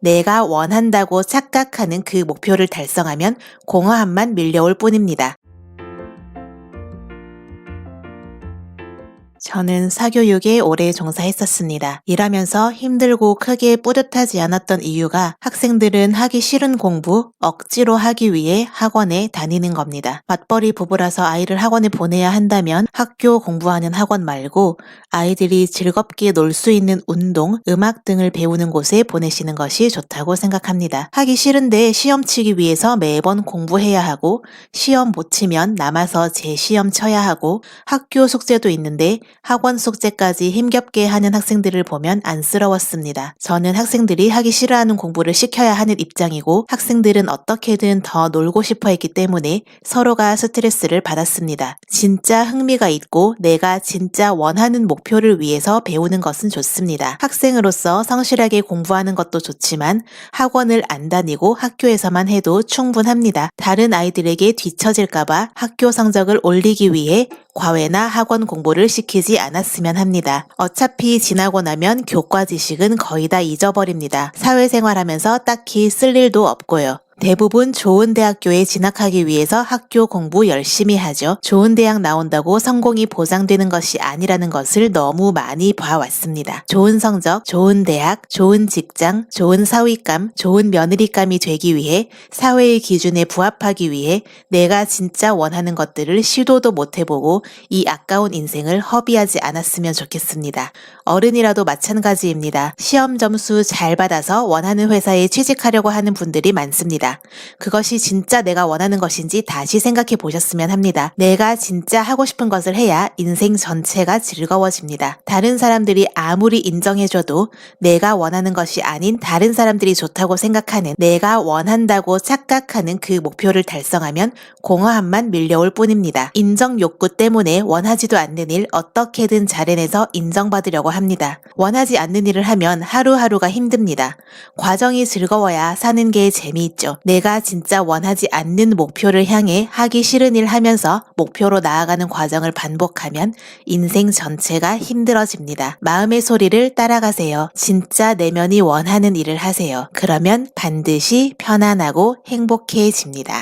내가 원한다고 착각하는 그 목표를 달성하면 공허함만 밀려올 뿐입니다. 저는 사교육에 오래 종사했었습니다. 일하면서 힘들고 크게 뿌듯하지 않았던 이유가 학생들은 하기 싫은 공부, 억지로 하기 위해 학원에 다니는 겁니다. 맞벌이 부부라서 아이를 학원에 보내야 한다면 학교 공부하는 학원 말고 아이들이 즐겁게 놀 수 있는 운동, 음악 등을 배우는 곳에 보내시는 것이 좋다고 생각합니다. 하기 싫은데 시험 치기 위해서 매번 공부해야 하고 시험 못 치면 남아서 재시험 쳐야 하고 학교 숙제도 있는데 학원 숙제까지 힘겹게 하는 학생들을 보면 안쓰러웠습니다. 저는 학생들이 하기 싫어하는 공부를 시켜야 하는 입장이고 학생들은 어떻게든 더 놀고 싶어 했기 때문에 서로가 스트레스를 받았습니다. 진짜 흥미가 있고 내가 진짜 원하는 목표를 위해서 배우는 것은 좋습니다. 학생으로서 성실하게 공부하는 것도 좋지만 학원을 안 다니고 학교에서만 해도 충분합니다. 다른 아이들에게 뒤처질까봐 학교 성적을 올리기 위해 과외나 학원 공부를 시키지 않았으면 합니다. 어차피 지나고 나면 교과 지식은 거의 다 잊어버립니다. 사회생활하면서 딱히 쓸 일도 없고요. 대부분 좋은 대학교에 진학하기 위해서 학교 공부 열심히 하죠. 좋은 대학 나온다고 성공이 보장되는 것이 아니라는 것을 너무 많이 봐왔습니다. 좋은 성적, 좋은 대학, 좋은 직장, 좋은 사위감, 좋은 며느리감이 되기 위해 사회의 기준에 부합하기 위해 내가 진짜 원하는 것들을 시도도 못 해보고 이 아까운 인생을 허비하지 않았으면 좋겠습니다. 어른이라도 마찬가지입니다. 시험 점수 잘 받아서 원하는 회사에 취직하려고 하는 분들이 많습니다. 그것이 진짜 내가 원하는 것인지 다시 생각해 보셨으면 합니다. 내가 진짜 하고 싶은 것을 해야 인생 전체가 즐거워집니다. 다른 사람들이 아무리 인정해줘도 내가 원하는 것이 아닌 다른 사람들이 좋다고 생각하는 내가 원한다고 착각하는 그 목표를 달성하면 공허함만 밀려올 뿐입니다. 인정 욕구 때문에 원하지도 않는 일 어떻게든 잘해내서 인정받으려고 합니다. 원하지 않는 일을 하면 하루하루가 힘듭니다. 과정이 즐거워야 사는 게 재미있죠. 내가 진짜 원하지 않는 목표를 향해 하기 싫은 일 하면서 목표로 나아가는 과정을 반복하면 인생 전체가 힘들어집니다. 마음의 소리를 따라가세요. 진짜 내면이 원하는 일을 하세요. 그러면 반드시 편안하고 행복해집니다.